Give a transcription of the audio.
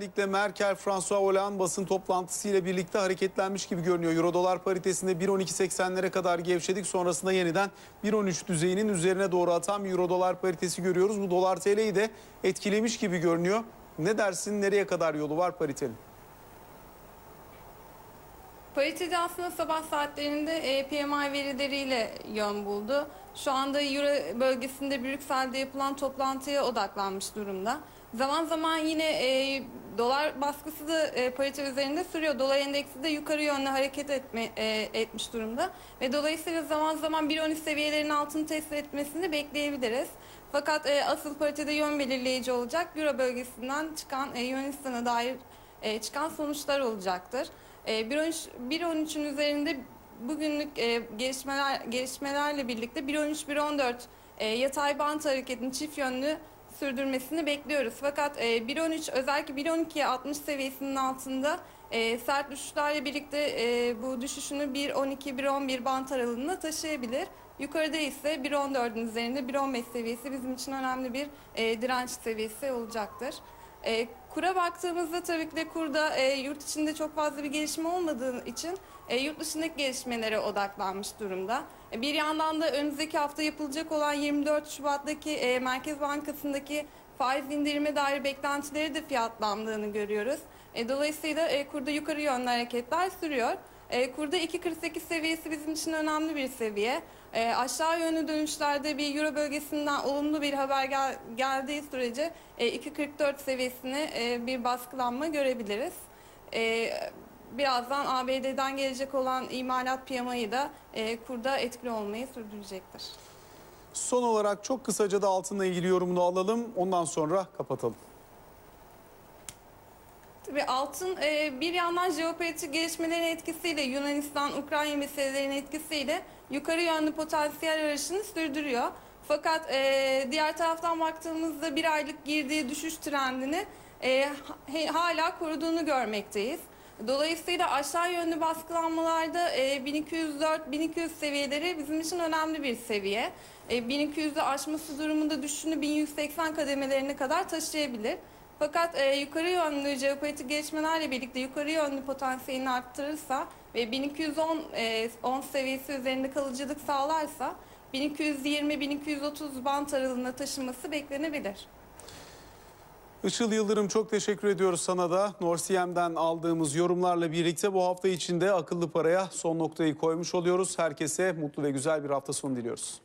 Özellikle Merkel, François Hollande basın toplantısıyla birlikte hareketlenmiş gibi görünüyor. Euro dolar paritesinde 1.12.80'lere kadar gevşedik. Sonrasında yeniden 1.13 düzeyinin üzerine doğru atan bir euro dolar paritesi görüyoruz. Bu dolar TL'yi de etkilemiş gibi görünüyor. Ne dersin nereye kadar yolu var paritenin? Paritede aslında sabah saatlerinde e, PMI verileriyle yön buldu. Şu anda Euro bölgesinde Brüksel'de yapılan toplantıya odaklanmış durumda. Zaman zaman yine e, dolar baskısı da e, parite üzerinde sürüyor. Dolar endeksi de yukarı yönlü hareket etme, e, etmiş durumda. Ve dolayısıyla zaman zaman 1.13 seviyelerinin altını test etmesini bekleyebiliriz. Fakat e, asıl paritede yön belirleyici olacak Euro bölgesinden çıkan e, Yunanistan'a dair e, çıkan sonuçlar olacaktır. E, 1.13 1.13'ün üzerinde bugünlük e, gelişmeler gelişmelerle birlikte 1.13 1.14 e, yatay bant hareketini çift yönlü sürdürmesini bekliyoruz. Fakat e, 1.13 özellikle 1.12'ye 60 seviyesinin altında e, sert düşüşlerle birlikte e, bu düşüşünü 1.12-1.11 bant aralığına taşıyabilir. Yukarıda ise 1.14'ün üzerinde 1.15 seviyesi bizim için önemli bir e, direnç seviyesi olacaktır. E, kura baktığımızda tabii ki de kurda e, yurt içinde çok fazla bir gelişme olmadığı için e, yurt dışındaki gelişmelere odaklanmış durumda. E, bir yandan da önümüzdeki hafta yapılacak olan 24 Şubat'taki e, Merkez Bankası'ndaki faiz indirime dair beklentileri de fiyatlandığını görüyoruz. E, dolayısıyla e, kurda yukarı yönlü hareketler sürüyor. E, kurda 2.48 seviyesi bizim için önemli bir seviye. E, aşağı yönlü dönüşlerde bir euro bölgesinden olumlu bir haber gel- geldiği sürece e, 2.44 seviyesine e, bir baskılanma görebiliriz. E, birazdan ABD'den gelecek olan imalat piyamayı da e, kurda etkili olmayı sürdürecektir. Son olarak çok kısaca da altınla ilgili yorumunu alalım. Ondan sonra kapatalım. Tabii altın e, bir yandan jeopolitik gelişmelerin etkisiyle Yunanistan, Ukrayna meselelerinin etkisiyle yukarı yönlü potansiyel arayışını sürdürüyor. Fakat e, diğer taraftan baktığımızda bir aylık girdiği düşüş trendini e, ha- hala koruduğunu görmekteyiz. Dolayısıyla aşağı yönlü baskılanmalarda e, 1204-1200 seviyeleri bizim için önemli bir seviye. E, 1200'ü aşması durumunda düşüşünü 1180 kademelerine kadar taşıyabilir. Fakat e, yukarı yönlü jeopolitik gelişmelerle birlikte yukarı yönlü potansiyelini arttırırsa ve 1210 e, 10 seviyesi üzerinde kalıcılık sağlarsa 1220-1230 bant aralığına taşınması beklenebilir. Işıl Yıldırım çok teşekkür ediyoruz sana da. Norsiyem'den aldığımız yorumlarla birlikte bu hafta içinde akıllı paraya son noktayı koymuş oluyoruz. Herkese mutlu ve güzel bir hafta sonu diliyoruz.